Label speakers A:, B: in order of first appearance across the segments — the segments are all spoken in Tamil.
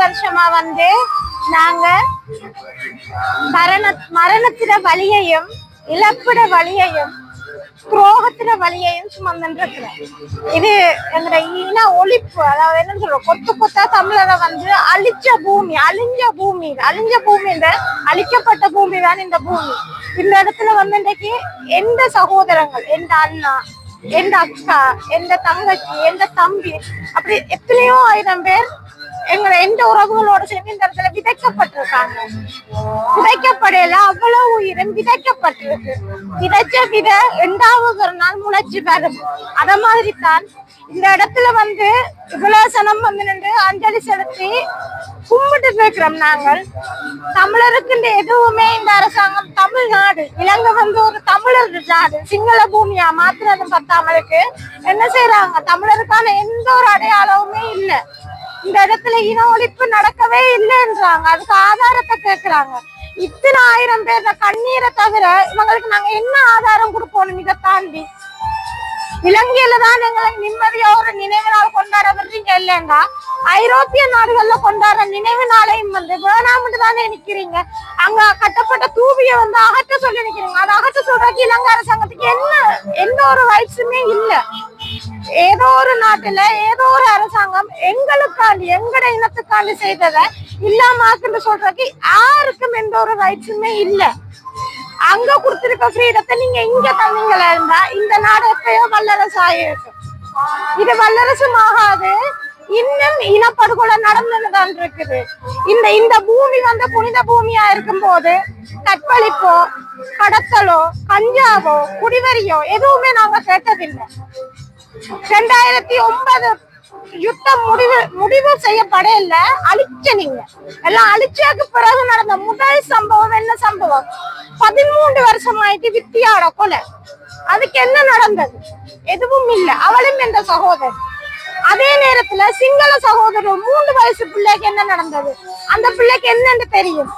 A: வருஷமா வந்து நாங்க மரண மரணத்தில வலியையும் இழப்பிட வழியையும் துரோகத்தின வலியையும் சுமந்துருக்கிறேன் இது எங்க இன ஒழிப்பு அதாவது என்ன சொல்றோம்? கொத்து கொத்தா தமிழரை வந்து அழிச்ச பூமி அழிஞ்ச பூமி அழிஞ்ச பூமி அழிக்கப்பட்ட பூமி தான் இந்த பூமி. இந்த இடத்துல வந்து இன்றைக்கு எந்த சகோதரங்கள் எந்த அண்ணா எந்த அக்கா எந்த தங்கச்சி எந்த தம்பி அப்படி எத்தனையோ ஆயிரம் பேர் எங்களை எந்த உறவுகளோட சேர்ந்து இந்த இடத்துல விதைக்கப்பட்டிருக்காங்க. விதைக்கப்படையில அவ்வளவு உயிரும் விதைக்கப்பட்டிருக்கு. விதைச்ச வித ரெண்டாவது நாள் முளைச்சு வரும் அத மாதிரி தான் இந்த இடத்துல வந்து இவ்வளவு சனம் வந்து நின்று அஞ்சலி செலுத்தி கும்பிட்டு இருக்கிறோம் நாங்கள். தமிழருக்கு எதுவுமே இந்த அரசாங்கம் தமிழ்நாடு இலங்கை வந்து ஒரு தமிழர் நாடு சிங்கள பூமியா மாத்திரது பத்தாமலுக்கு என்ன செய்யறாங்க தமிழருக்கான எந்த ஒரு அடையாளமுமே இல்லை. இந்த இடத்துல இன ஒழிப்பு நடக்கவே இல்லைன்றாங்க. அதுக்கு ஆதாரத்தை கேட்கிறாங்க இத்தனை ஆயிரம் பேர் கண்ணீரை தவிர இவங்களுக்கு நாங்க என்ன ஆதாரம் கொடுப்போம் இதை தாண்டி? இலங்கையில தான் எங்களை நிம்மதியா ஒரு நினைவு நாள் கொண்டாட வர்றீங்க இல்லைன்னா ஐரோப்பிய நாடுகள்ல கொண்டாடுற நினைவு நாளையும் வந்து வேணாம்னு தானே நிக்கிறீங்க. அங்க கட்டப்பட்ட தூவிய வந்து அகற்ற சொல்லி நிக்கிறீங்க. அதை அகற்ற சொல்றதுக்கு இலங்கை அரசாங்கத்துக்கு என்ன எந்த ஒரு ரைட்ஸுமே இல்லை. ஏதோ ஒரு நாட்டுல ஏதோ ஒரு அரசாங்கம் எங்களுக்காண்டி எங்கட இனத்துக்காண்டி செய்ததை இல்லாமக்குன்னு சொல்றதுக்கு யாருக்கும் எந்த ஒரு ரைட்ஸுமே இல்லை. அங்க கொடுத்திருக்க ஃப்ரீடத்தை நீங்க இங்க தந்தீங்களா இருந்தா இந்த நாடு எப்பயோ வல்லரசு ஆயிருக்கும் இது வல்லரசும் ஆகாது இன்னும் இனப்படுகொலை நடந்துதான் இருக்குது. இந்த இந்த பூமி வந்து புனித பூமியா இருக்கும் போது கற்பழிப்போ கடத்தலோ கஞ்சாவோ குடிவரியோ எதுவுமே நாங்க கேட்டதில்லை. ரெண்டாயிரத்தி ஒன்பது யுத்தம் முடிவு முடிவு செய்யப்படல அழிச்ச நீங்க. எல்லாம் அழிச்சதுக்கு பிறகு நடந்த முதல் சம்பவம் என்ன சம்பவம்? பதிமூன்று வருஷம் ஆயிட்டு வித்தியாட கொலை. அதுக்கு என்ன நடந்தது? எதுவும் இல்ல. அவளும் என்ற சகோதரன். அதே நேரத்துல சிங்கள சகோதரர் மூன்று வயசு பிள்ளைக்கு என்ன நடந்தது? அந்த பிள்ளைக்கு என்னன்னு தெரியும்.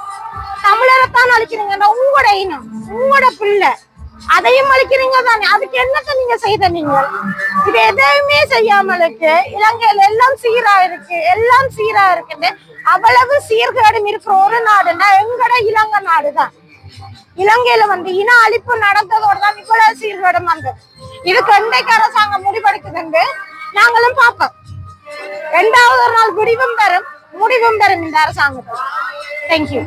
A: தமிழரைத்தான் அழிக்கிறீங்க உங்களோட இனம் உங்களோட பிள்ளை. அதையும் அழிக்கிறீங்க தானே? அதுக்கு என்னத்தை நீங்க செய்த நீங்க இது எதையுமே செய்யாமலுக்கு இலங்கையில எல்லாம் சீரா இருக்கு. எல்லாம் சீரா இருக்குன்னு அவ்வளவு சீர்கேடும் இருக்கிற ஒரு நாடுன்னா எங்கட இலங்கை நாடுதான். இலங்கையில வந்து இன அழிப்பு நடந்ததோட தான் இவ்வளவு சீர்கேடும் வந்தது. இதுக்கு இன்றைக்கு அரசாங்கம் முடிவெடுக்குதுன்னு நாங்களும் பார்ப்போம். ரெண்டாவது ஒரு நாள் முடிவும் பெறும் முடிவும் பெறும் இந்த அரசாங்கத்துக்கு தேங்க்யூ